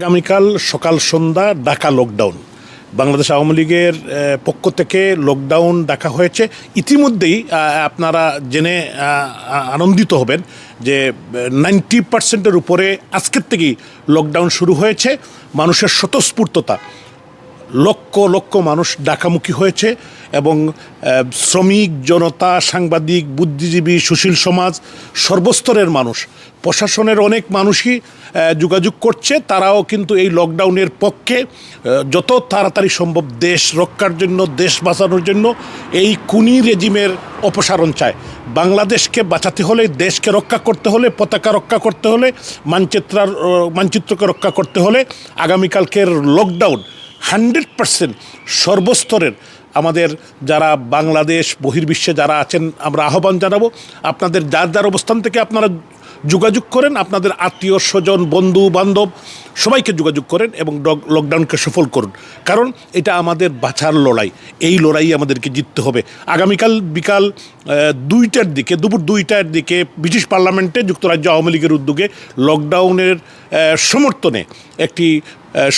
আগামীকাল সকাল সন্ধ্যা ঢাকা লকডাউন বাংলাদেশ আওয়ামী লীগের পক্ষ থেকে লকডাউন ডাকা হয়েছে। ইতিমধ্যেই আপনারা জেনে আনন্দিত হবেন যে নাইনটি পার্সেন্টের উপরে আজকের থেকেই লকডাউন শুরু হয়েছে। মানুষের স্বতঃস্ফূর্ততা লক্ষ লক্ষ মানুষ ডাকামুখী হয়েছে এবং শ্রমিক, জনতা, সাংবাদিক, বুদ্ধিজীবী, সুশীল সমাজ, সর্বস্তরের মানুষ, প্রশাসনের অনেক মানুষই যোগাযোগ করছে, তারাও কিন্তু এই লকডাউনের পক্ষে যত তাড়াতাড়ি সম্ভব দেশ রক্ষার জন্য, দেশ বাঁচানোর জন্য এই কুনি রেজিমের অপসারণ চায়। বাংলাদেশকে বাঁচাতে হলে, দেশকে রক্ষা করতে হলে, পতাকা রক্ষা করতে হলে, মানচিত্রার মানচিত্রকে রক্ষা করতে হলে, আগামীকালকের লকডাউন হান্ড্রেড পার্সেন্ট সর্বস্তরের আমাদের যারা বাংলাদেশ, বহির্বিশ্বে যারা আছেন, আমরা আহ্বান জানাব, আপনাদের যার যার অবস্থান থেকে আপনারা যোগাযোগ করেন, আপনাদের আত্মীয়, স্বজন, বন্ধু, বান্ধব, সবাইকে যোগাযোগ করেন এবং লকডাউনকে সফল করুন। কারণ এটা আমাদের বাঁচার লড়াই। এই লড়াই আমাদেরকে জিততে হবে। আগামীকাল বিকাল দুইটার দিকে, দুপুর দুইটার দিকে ব্রিটিশ পার্লামেন্টে যুক্তরাজ্য আওয়ামী লীগের উদ্যোগে লকডাউনের সমর্থনে একটি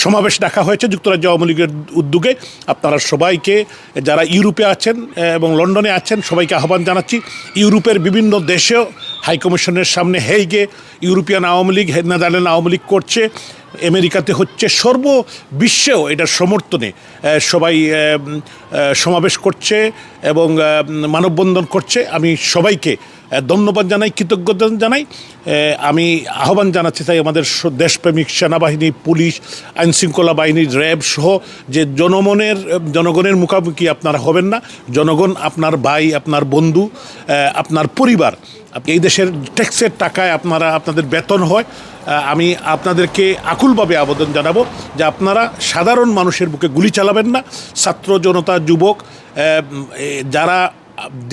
সমাবেশ ডাকা হয়েছে যুক্তরাজ্য আওয়ামী লীগের উদ্যোগে। আপনারা সবাইকে, যারা ইউরোপে আছেন এবং লন্ডনে আছেন, সবাইকে আহ্বান জানাচ্ছি। ইউরোপের বিভিন্ন দেশেও হাইকমিশনের সামনে হেইগে European Awami League, Netherland Awami League করছে। আমেরিকাতে হচ্ছে সর্ব বিশ্বেও এটার সমর্থনে সবাই সমাবেশ করছে এবং মানববন্ধন করছে। আমি সবাইকে ধন্যবাদ জানাই, কৃতজ্ঞতা জানাই। আমি আহ্বান জানাচ্ছি, তাই আমাদের দেশপ্রেমিক সেনাবাহিনী, পুলিশ, আইনশৃঙ্খলা বাহিনী, র্যাব সহ যে জনমনের জনগণের মুখোমুখি আপনারা হবেন না। জনগণ, আপনার ভাই, আপনার বন্ধু আপনার পরিবার এই দেশের ট্যাক্সের টাকায় আপনারা, আপনাদের বেতন হয়। আমি আপনাদেরকে আকুলভাবে আবেদন জানাব যে আপনারা সাধারণ মানুষের বুকে গুলি চালাবেন না। ছাত্র, জনতা, যুবক যারা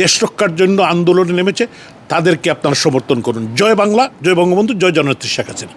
দেশ রক্ষার জন্য আন্দোলনে নেমেছে, তাদেরকে আপনারা সমর্থন করুন। জয় বাংলা, জয় বঙ্গবন্ধু, জয় জননেত্রী শেখ হাসিনা।